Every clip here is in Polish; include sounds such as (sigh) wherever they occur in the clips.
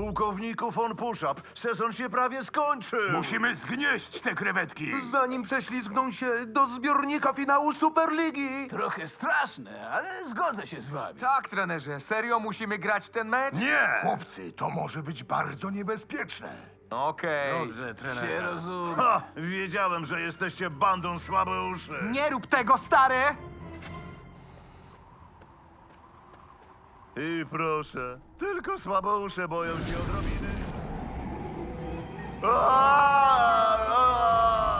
Pułkowniku von Puszap, sezon się prawie skończył. Musimy zgnieść te krewetki. Zanim prześlizgną się do zbiornika finału Superligi. Trochę straszne, ale zgodzę się z wami. Tak, trenerze, serio musimy grać ten mecz? Nie! Chłopcy, to może być bardzo niebezpieczne. Okej. Dobrze, Się trenerze. rozumie. Ha! Wiedziałem, że jesteście bandą słabeuszy. Nie rób tego, stary! I proszę, tylko słabeusze boją się odrobiny. Aaaa!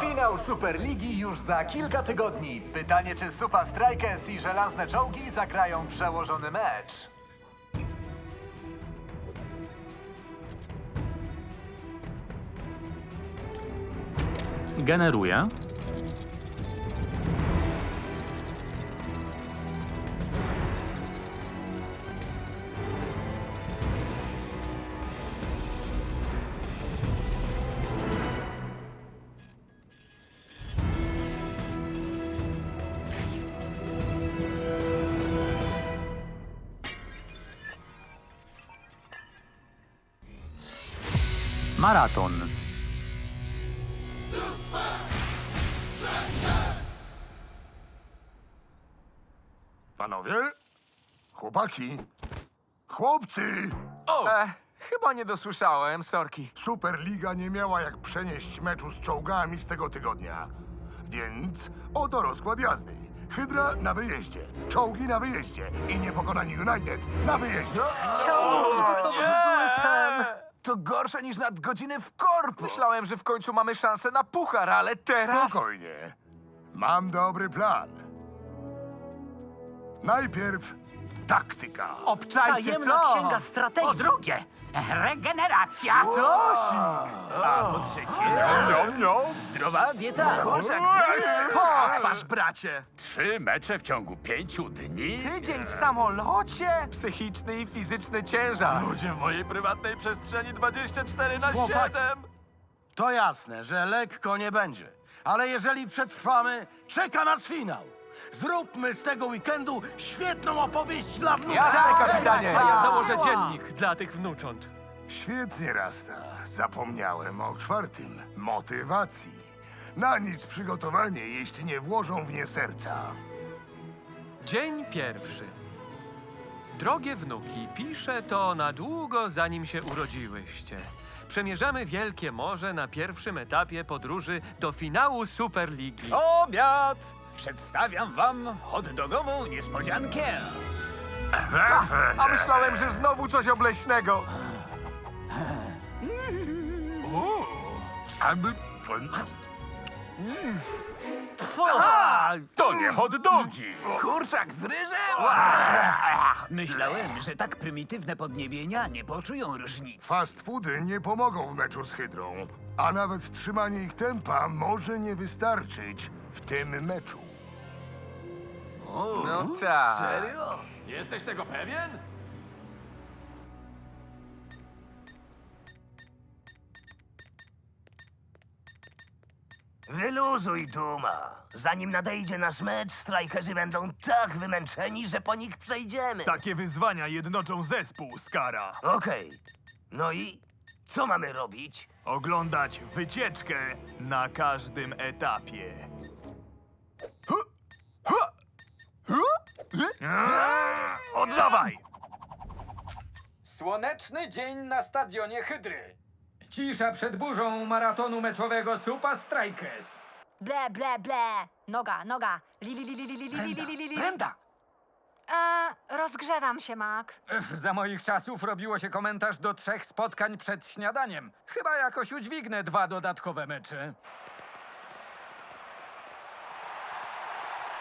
Finał Superligi już za kilka tygodni. Pytanie, czy Super Strikers i Żelazne Czołgi zagrają przełożony mecz. Generuję. Maraton. Panowie? Chłopaki? Chłopcy! E, chyba nie dosłyszałem, sorki. Superliga nie miała jak przenieść meczu z czołgami z tego tygodnia. Więc oto rozkład jazdy. Hydra na wyjeździe, czołgi na wyjeździe i niepokonani United na wyjeździe. To był zły sen. To gorsze niż nadgodziny w korpo. Myślałem, że w końcu mamy szansę na puchar, ale teraz... Spokojnie. Mam dobry plan. Najpierw taktyka. Obczajcie Tajemna to! księga strategii. Po drugie, regeneracja. A po trzecie, zdrowa dieta. Kurczak z Potwarz, bracie! Trzy mecze w ciągu pięciu dni? Tydzień w samolocie? Psychiczny i fizyczny ciężar. Ludzie w mojej prywatnej przestrzeni 24 na Chłopaki. 7. To jasne, że lekko nie będzie. Ale jeżeli przetrwamy, czeka nas finał. Zróbmy z tego weekendu świetną opowieść dla wnuków. Jasne, kapitanie! Ja Założę dziennik dla tych wnucząt. Świetnie, Rasta. Zapomniałem o czwartym. Motywacji. Na nic przygotowanie, jeśli nie włożą w nie serca. Dzień pierwszy. Drogie wnuki, piszę to na długo zanim się urodziłyście. Przemierzamy Wielkie Morze na pierwszym etapie podróży do finału Superligi. Obiad! Przedstawiam wam hot dogową niespodziankę. A myślałem, że znowu coś obleśnego. To nie hot dogi. Kurczak z ryżem? Myślałem, że tak prymitywne podniebienia nie poczują różnicy. Fast foody nie pomogą w meczu z Hydrą, a nawet trzymanie ich tempa może nie wystarczyć w tym meczu. No tak. Serio? Jesteś tego pewien? Wyluzuj, Duma. Zanim nadejdzie nasz mecz, strajkerzy będą tak wymęczeni, że po nich przejdziemy. Takie wyzwania jednoczą zespół, Skara. Okej. No i co mamy robić? Oglądać wycieczkę na każdym etapie. Oddawaj! Słoneczny dzień na stadionie Hydry. Cisza przed burzą maratonu meczowego Super Strikers. Ble, ble, ble. Noga, noga. Li, li, li, li, li, li, li, li, li, li, li. Brenda! E, rozgrzewam się, Mac. Ech, Za moich czasów robiło się komentarz do trzech spotkań przed śniadaniem. Chyba jakoś udźwignę dwa dodatkowe mecze.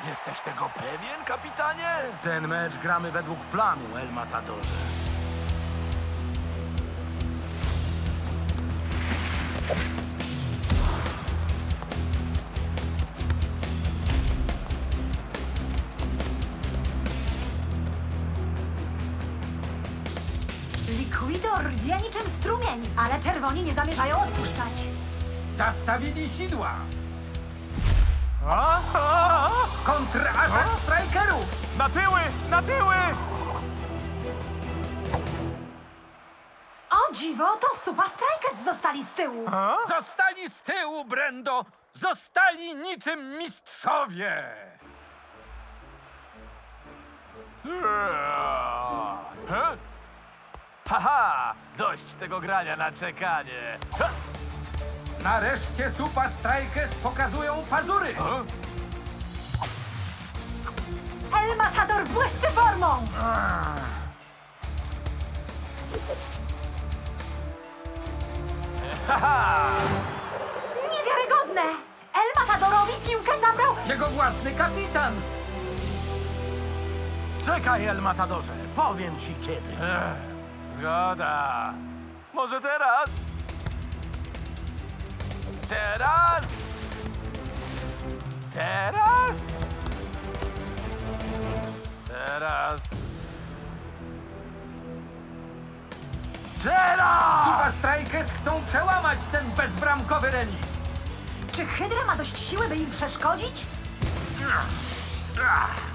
Jesteś tego pewien, kapitanie? Ten mecz gramy według planu, El Matadorze. Liquidor rwie niczym strumień, ale czerwoni nie zamierzają odpuszczać. Zastawili sidła. Kontratak strajkerów! Na tyły! Na tyły! O dziwo, to Supa Strikers zostali z tyłu. Zostali z tyłu, Brendo! Zostali niczym mistrzowie! He? Haha! Dość tego grania na czekanie. Ha! Nareszcie Supa Strikers pokazują pazury! El Matador błyszczy formą! Niewiarygodne! El Matadorowi piłkę zabrał... Jego własny kapitan! Czekaj, El Matadorze, powiem ci kiedy. Zgoda. Może teraz? Teraz? Teraz? Teraz? Teraz! Supa Strikers chcą przełamać ten bezbramkowy remis! Czy Hydra ma dość siły, by im przeszkodzić? Strzał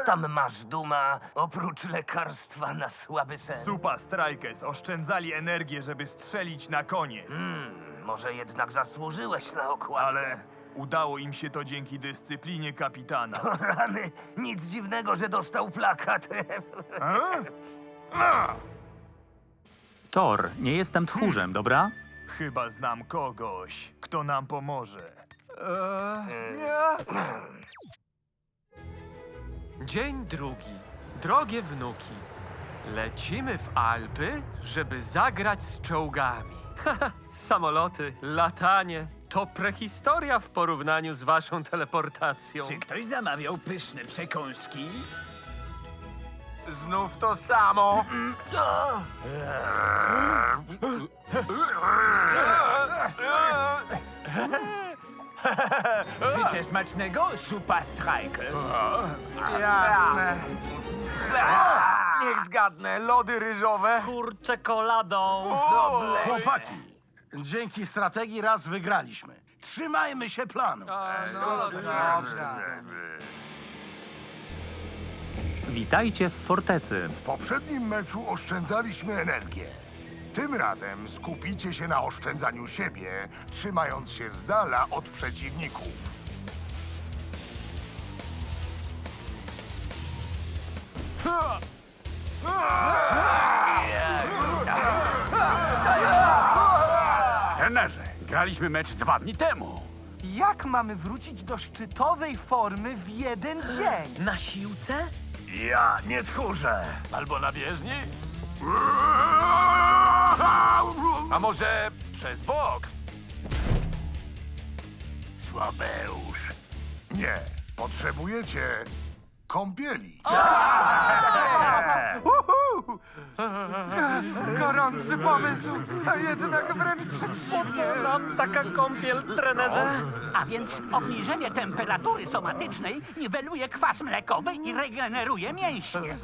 tam masz, Duma, oprócz lekarstwa na słaby sen? Supa Strikers oszczędzali energię, żeby strzelić na koniec. Może jednak zasłużyłeś na okładkę? Ale udało im się to dzięki dyscyplinie kapitana. (laughs) Rany, nic dziwnego, że dostał plakat. Thor, nie jestem tchórzem, dobra? Chyba znam kogoś, kto nam pomoże. Dzień drugi. Drogie wnuki. Lecimy w Alpy, żeby zagrać z czołgami. Haha, samoloty, latanie. To prehistoria w porównaniu z waszą teleportacją. Czy ktoś zamawiał pyszne przekąski? Znów to samo. (laughs) (laughs) (laughs) Życzę smacznego Supa Strikers. Jasne. Niech zgadnę, lody ryżowe. Kur czekoladą. Chłopaki, dzięki strategii raz wygraliśmy. Trzymajmy się planu. Witajcie w fortecy. W poprzednim meczu oszczędzaliśmy energię. Tym razem skupicie się na oszczędzaniu siebie, trzymając się z dala od przeciwników. Trenerze, graliśmy mecz dwa dni temu. Jak mamy wrócić do szczytowej formy w jeden dzień? Na siłce? Ja nie tchórzę. Albo na bieżni? (laughs) A może przez boks? Słabeusz. Nie, potrzebujecie kąpieli. (laughs) Gorący pomysł, a jednak wręcz przeciwnie. Nam taka kąpiel, trenerze. A więc obniżenie temperatury somatycznej niweluje kwas mlekowy i regeneruje mięśnie.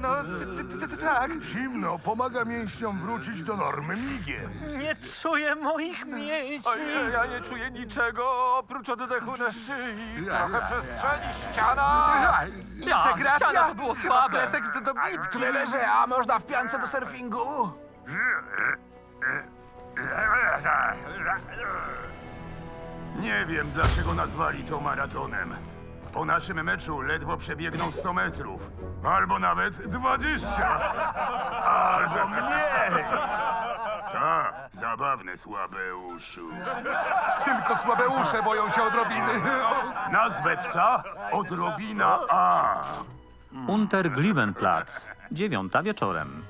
No, t- t- t- tak. Zimno pomaga mięśniom wrócić do normy migiem. Nie czuję moich mięśni. Ojej, ja nie czuję niczego oprócz oddechu na szyi. Trochę przestrzeni, ściana. Ja, ściana to było słabe. pretekst do bitki. Trenerze, a można w piance do surfingu? Nie wiem, dlaczego nazwali to maratonem. Po naszym meczu ledwo przebiegną 100 metrów. Albo nawet 20. Albo mniej. Tak, zabawne, słabeuszu. Tylko słabe usze boją się odrobiny. Nazwę psa Odrobina A. Unter Glivenplatz. Dziewiąta wieczorem.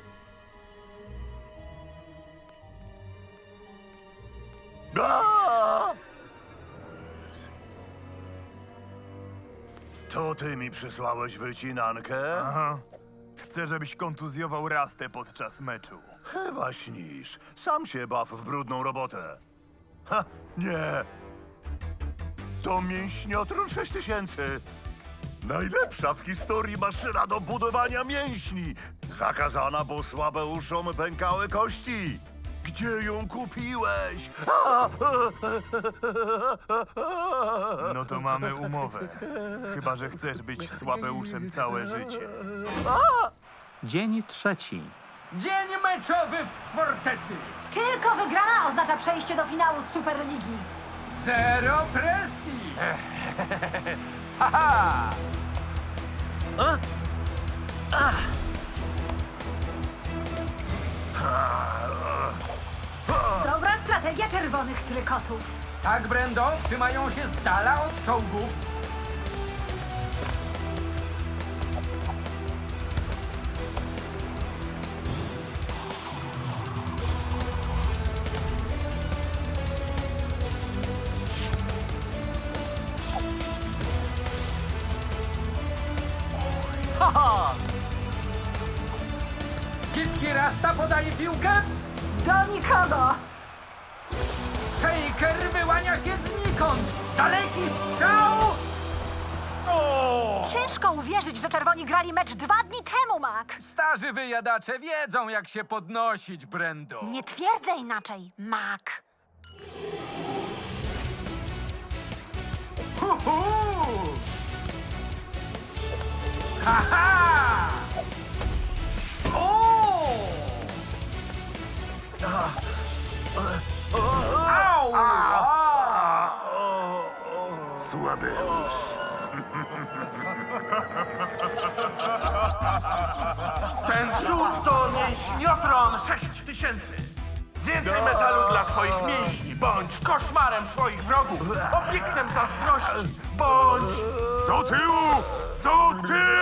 To ty mi przysłałeś wycinankę? Aha. Chcę, żebyś kontuzjował Rastę podczas meczu. Chyba śnisz. Sam się baw w brudną robotę. Ha, nie. To mięśniotron 6000. Najlepsza w historii maszyna do budowania mięśni. Zakazana, bo słabe uszom pękały kości. Gdzie ją kupiłeś? No to mamy umowę. Chyba, że chcesz być słabeuszem całe życie. Dzień trzeci. Dzień meczowy w fortecy. Tylko wygrana oznacza przejście do finału Superligi. Zero presji. (laughs) Dobra strategia czerwonych trykotów. Tak, Brendo, trzymają się z dala od czołgów. Gitki Rasta podaje piłkę. Do nikogo! Shaker wyłania się znikąd. Daleki strzał. O! Ciężko uwierzyć, że czerwoni grali mecz dwa dni temu, Mac. Starzy wyjadacze wiedzą, jak się podnosić, Brendo. Nie twierdzę inaczej, Mac. Huhu! Haha! O! Au! A! Słabeusz. Ten cud to mięśniotron 6000. Więcej metalu dla twoich mięśni. Bądź koszmarem swoich wrogów. Obiektem zazdrości. Bądź... Do tyłu! Do tyłu!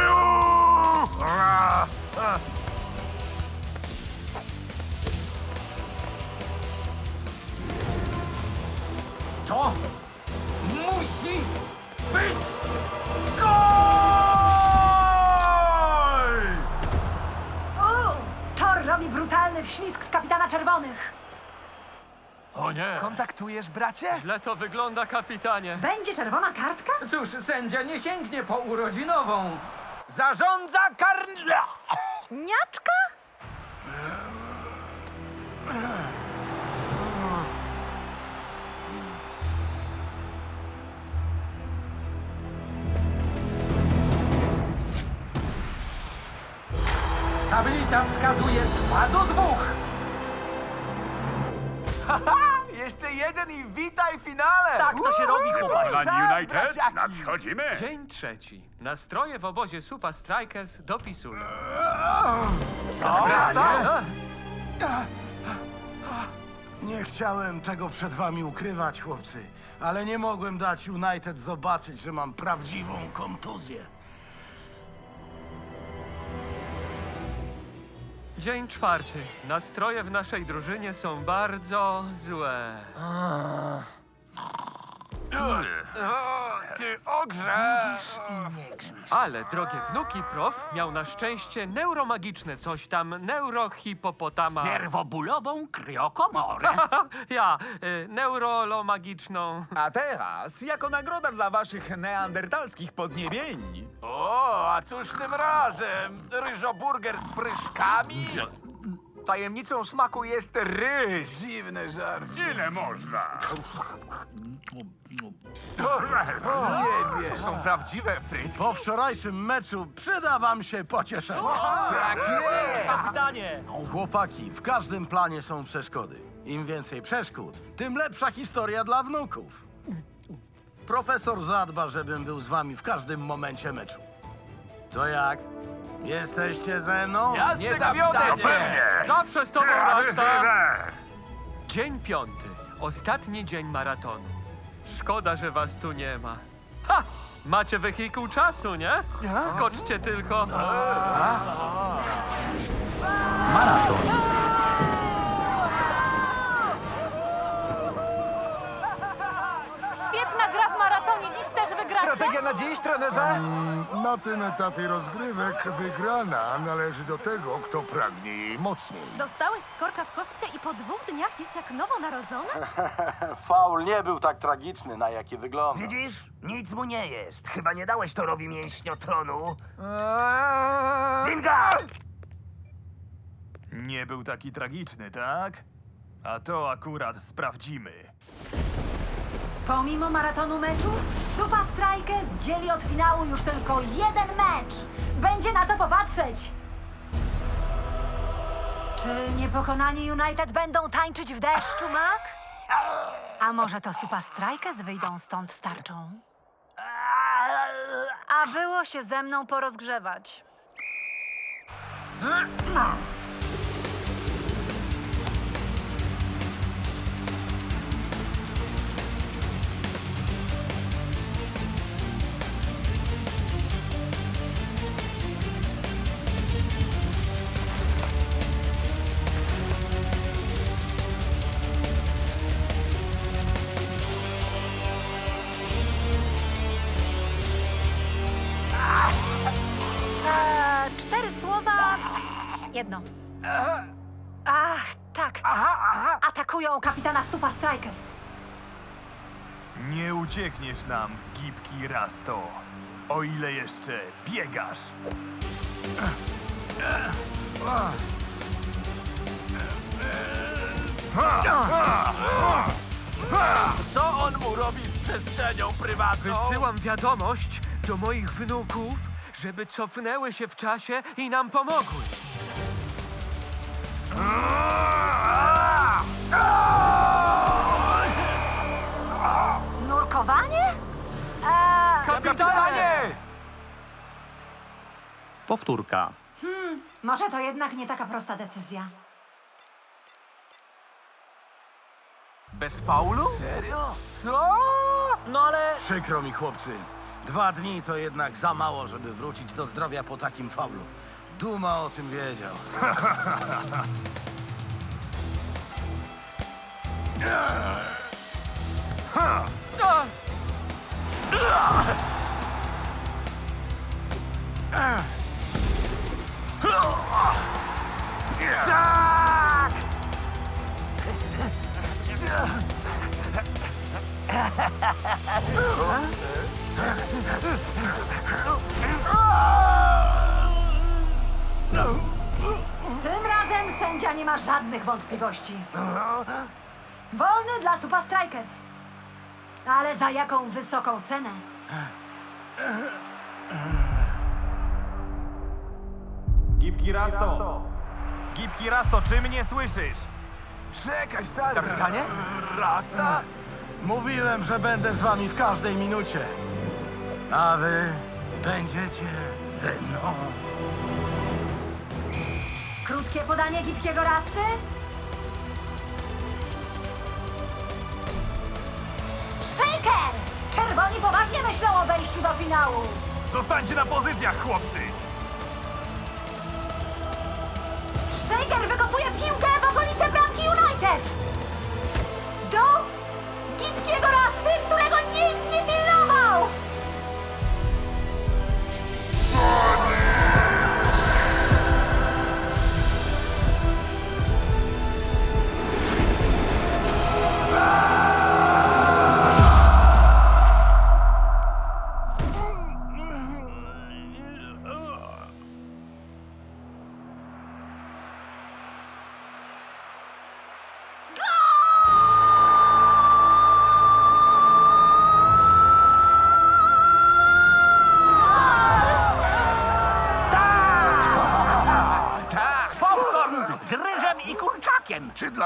To musi być gol! Uuu, Thor robi brutalny wślizg w kapitana czerwonych. O nie. Kontaktujesz, bracie? Źle to wygląda, kapitanie. Będzie czerwona kartka? Cóż, sędzia nie sięgnie po urodzinową. Zarządza karn... Niaczka? Tablica wskazuje 2 do 2. Jeszcze jeden i witaj finale! Tak to się robi, chłopaki. United? Nadchodzimy! Dzień trzeci. Nastroje w obozie Super Strikers dopisują. Nie chciałem tego przed wami ukrywać, chłopcy, ale nie mogłem dać United zobaczyć, że mam prawdziwą kontuzję. Dzień czwarty. Nastroje w naszej drużynie są bardzo złe. Ty ogrze! Ale, drogie wnuki, prof miał na szczęście neuromagiczne coś tam, neurohipopotama. Nerwobulową kryokomorę. (laughs) ja, y, neurolomagiczną. A teraz, jako nagroda dla waszych neandertalskich podniebień, O, a cóż tym razem? Ryżoburger z fryszkami? Tajemnicą smaku jest ryż. Dziwny żart. Ile można? Nie wiem. To są prawdziwe frytki. Po wczorajszym meczu przyda wam się pocieszenie. Tak jest. Zdanie. Chłopaki, w każdym planie są przeszkody. Im więcej przeszkód, tym lepsza historia dla wnuków. Profesor zadba, żebym był z wami w każdym momencie meczu. To jak? Jesteście ze mną? Nie zawiodę cię. Pewnie! Zawsze z tobą, Rasta. Dzień piąty. Ostatni dzień maratonu. Szkoda, że was tu nie ma. Ha! Macie wehikuł czasu, nie? Skoczcie tylko. Maraton. Świetna gra w maratonie, dziś też. Strategia na dziś, trenerze? Na tym etapie rozgrywek wygrana należy do tego, kto pragnie jej mocniej. Dostałeś skorka w kostkę i po dwóch dniach jest jak nowonarodzony? (laughs) Faul nie był tak tragiczny, na jaki wygląda. Widzisz? Nic mu nie jest. Chyba nie dałeś Torowi mięśniotronu. Dinga! Nie był taki tragiczny, tak? A to akurat sprawdzimy. Pomimo maratonu meczów, Super Strikers dzieli od finału już tylko jeden mecz. Będzie na co popatrzeć. Czy niepokonani United będą tańczyć w deszczu, Mac? A może to Super Strikers wyjdą stąd z tarczą? A było się ze mną porozgrzewać. Jedno. Ach, tak. Atakują kapitana Super Strikers. Nie uciekniesz nam, gibki Rasto. O ile jeszcze biegasz. Co on mu robi z przestrzenią prywatną? Wysyłam wiadomość do moich wnuków, żeby cofnęły się w czasie i nam pomogły. Nurkowanie? Eee, Kapitanie! Powtórka. może to jednak nie taka prosta decyzja. Bez faulu? Serio? No ale Przykro mi, chłopcy. Dwa dni to jednak za mało, żeby wrócić do zdrowia po takim faulu. Duma o tym wiedział. Tym (laughs) sędzia nie ma żadnych wątpliwości. Wolny dla Super Strikers. Ale za jaką wysoką cenę? Gipki Rasto. Gibki Rasto, czy mnie słyszysz? Czekaj, stary. Kapitanie? Rasta? Mówiłem, że będę z wami w każdej minucie. A wy będziecie ze mną. Krótkie podanie gibkiego rasty? Shaker! Czerwoni poważnie myślą o wejściu do finału. Zostańcie na pozycjach, chłopcy! Shaker wykopuje piłkę w okolice bramki United! Do gibkiego rasty, którego nikt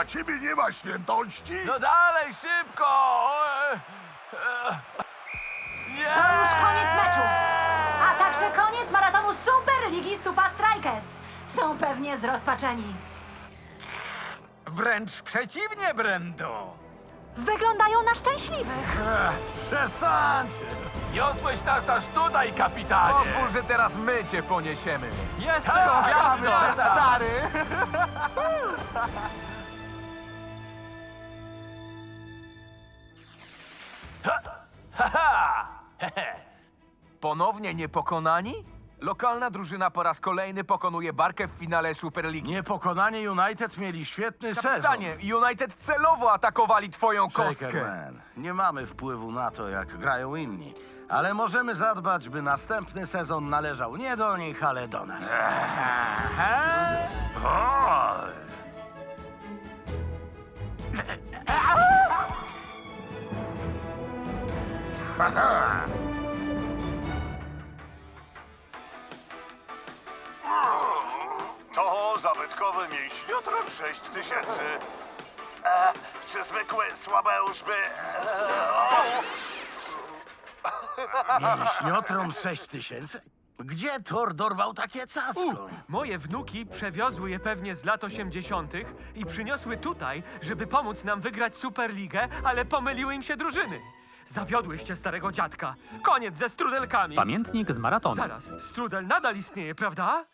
dla ciebie nie ma świętości? No dalej, szybko! E, e, Nie! To już koniec meczu. A także koniec maratonu Super Ligi Super Strikers. Są pewnie zrozpaczeni. Wręcz przeciwnie, Brendo. Wyglądają na szczęśliwych. Przestańcie! Niosłeś nas aż tutaj, kapitanie! Pozwól, że teraz my cię poniesiemy. Jesteś Tak, gwiazdą! Stary! (laughs) Haha! Hehe. Ponownie niepokonani? Lokalna drużyna po raz kolejny pokonuje Barkę w finale Superligi. Niepokonanie United mieli świetny sezon. Kapitanie, United celowo atakowali twoją kostkę. Shakerman, nie mamy wpływu na to, jak grają inni. Ale możemy zadbać, by następny sezon należał nie do nich, ale do nas. (laughs) To zabytkowy mięśniotron 6000. E, czy zwykły słabeusz by... Mięśniotron 6000? Gdzie Thor dorwał takie cacko? Moje wnuki przewiozły je pewnie z lat 80. i przyniosły tutaj, żeby pomóc nam wygrać Superligę, ale pomyliły im się drużyny. Zawiodłyście starego dziadka. Koniec ze strudelkami. Pamiętnik z maratonu. Zaraz, strudel nadal istnieje, prawda?